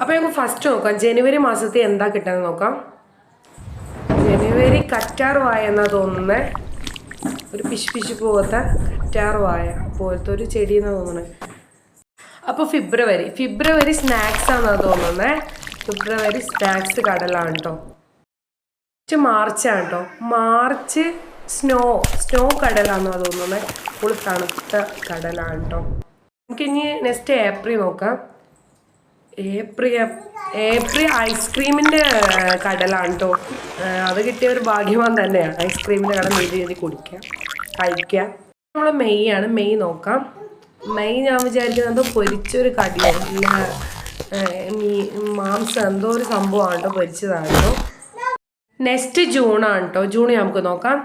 അപ്പോൾ നമുക്ക് ഫസ്റ്റ് നോക്കാം. ജനുവരി മാസത്തിൽ എന്താ കിട്ടുന്നത് നോക്കാം. ജനുവരി കറ്റാർ വായ എന്നാ തോന്നുന്നത് ഒരു പിശ് പിശു പോകാത്ത കറ്റാർ വായ പോലത്തെ ഒരു ചെടി എന്നാണ് തോന്നുന്നത് അപ്പോൾ ഫിബ്രുവരി. ഫിബ്രുവരി സ്നാക്സ് ആണെന്നാ തോന്നുന്നത് ഫിബ്രുവരി സ്നാക്സ് കടലാണ് കേട്ടോ മാർച്ച് ആണ് കേട്ടോ മാർച്ച് സ്നോ സ്നോ കടലാണെന്നാ തോന്നുന്നത് ഫുൾ തണുത്ത കടലാണ് കേട്ടോ നമുക്കിനി നെക്സ്റ്റ് ഏപ്രിൽ നോക്കാം. ഏപ്രിൽ ഏപ്രിൽ ഐസ്ക്രീമിന്റെ കടലാണ് കേട്ടോ അത് കിട്ടിയ ഒരു ഭാഗ്യവാൻ തന്നെയാണ്. ഐസ്ക്രീമിന്റെ കട നീതി നീതി കുടിക്കുക കഴിക്കുക നമ്മൾ മെയ് ആണ്. മെയ് നോക്കാം. മെയ് ഞാൻ വിചാരിക്കുന്നത് പൊരിച്ചൊരു കടിയാണ് ഇല്ല മീ മാംസം എന്തോ ഒരു സംഭവമാണ് കേട്ടോ പൊരിച്ചതാണ് കേട്ടോ നെക്സ്റ്റ് ജൂണാണ് കേട്ടോ ജൂൺ നമുക്ക് നോക്കാം.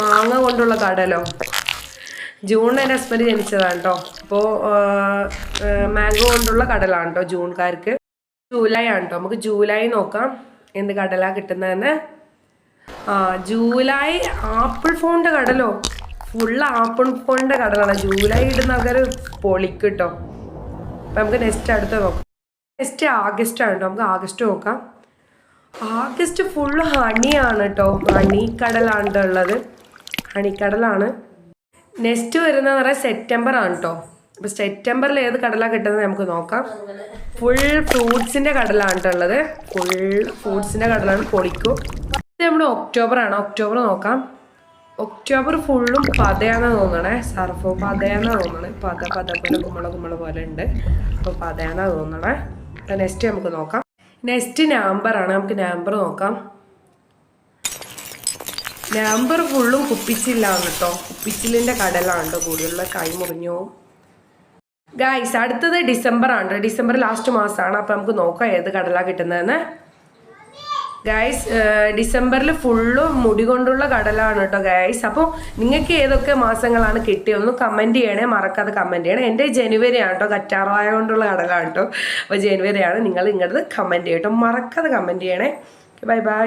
മാങ്ങ കൊണ്ടുള്ള കടലോ? ജൂൺ എന്റെ ഹസ്ബൻഡ് ജനിച്ചതാണ് കേട്ടോ അപ്പോൾ മാംഗോ കൊണ്ടുള്ള കടലാണ് കേട്ടോ ജൂൺകാർക്ക്. ജൂലൈ ആണ് കേട്ടോ നമുക്ക് ജൂലൈ നോക്കാം എന്ത് കടലാ കിട്ടുന്നതെന്ന്. ആ ജൂലൈ ആപ്പിൾ ഫോണിന്റെ കടലോ? ഫുള്ള് ആപ്പിൾ ഫോണിന്റെ കടലാണ്. ജൂലൈ ഇടുന്ന ആൾക്കാർ പൊളിക്കും അപ്പം നമുക്ക് നെക്സ്റ്റ് അടുത്ത നോക്കാം. നെക്സ്റ്റ് ആഗസ്റ്റ് ആണ് കേട്ടോ നമുക്ക് ആഗസ്റ്റ് നോക്കാം. ആഗസ്റ്റ് ഫുള്ള് ഹണിയാണ് കേട്ടോ ഹണി കടലാണ് ഉള്ളത്. ഹണിക്കടലാണ് നെക്സ്റ്റ് വരുന്നത് പറയാൻ സെപ്റ്റംബർ ആണ് കേട്ടോ അപ്പോൾ സെപ്റ്റംബറിൽ ഏത് കടല കിട്ടുന്നത് നമുക്ക് നോക്കാം. ഫുൾ ഫ്രൂട്ട്സിന്റെ കടലാണ് ഉള്ളത്. ഫുൾ ഫ്രൂട്ട്സിന്റെ കടലാണ് പൊളിക്കൂ ഇത് നമ്മുടെ ഒക്ടോബർ ആണ്. ഒക്ടോബർ നോക്കാം. ഒക്ടോബർ ഫുള്ളും പതയാണെന്ന് തോന്നണേ. സർഫോ പതയാണെന്ന് തോന്നണേ. പത പത പോലെ കുമ്മള കുമ്മള പോലെ ഉണ്ട്. അപ്പോൾ പതയാണെന്ന് തോന്നണേ. അപ്പോൾ നെക്സ്റ്റ് നമുക്ക് നോക്കാം. നെക്സ്റ്റ് നവംബർ ആണ്. നമുക്ക് നവംബർ നോക്കാം. നവംബർ ഫുള്ളും കുപ്പിച്ചില്ലാണ് കേട്ടോ കുപ്പിച്ചിലിന്റെ കടലാണ് കേട്ടോ കൂടുതലുള്ള കൈ മുറിഞ്ഞു ഗായ്സ് അടുത്തത് ഡിസംബർ ആണ്. ഡിസംബർ ലാസ്റ്റ് മാസമാണ് അപ്പോൾ നമുക്ക് നോക്കാം ഏത് കടല കിട്ടുന്നതെന്ന്. ഗായ്സ് ഡിസംബറിൽ ഫുള്ള് മുടി കൊണ്ടുള്ള കടലാണ് കേട്ടോ ഗായ്സ് അപ്പോൾ നിങ്ങൾക്ക് ഏതൊക്കെ മാസങ്ങളാണ് കിട്ടിയതെന്ന് കമന്റ് ചെയ്യണേ. മറക്കാതെ കമന്റ് ചെയ്യണേ. എന്റെ ജനുവരി ആണ് കേട്ടോ കറ്റാറായ കൊണ്ടുള്ള കടലാണ് കേട്ടോ അപ്പോൾ ജനുവരി ആണ് നിങ്ങൾ ഇങ്ങോട്ട് കമന്റ് ചെയ്യട്ടോ മറക്കാതെ കമന്റ് ചെയ്യണേ. Bye bye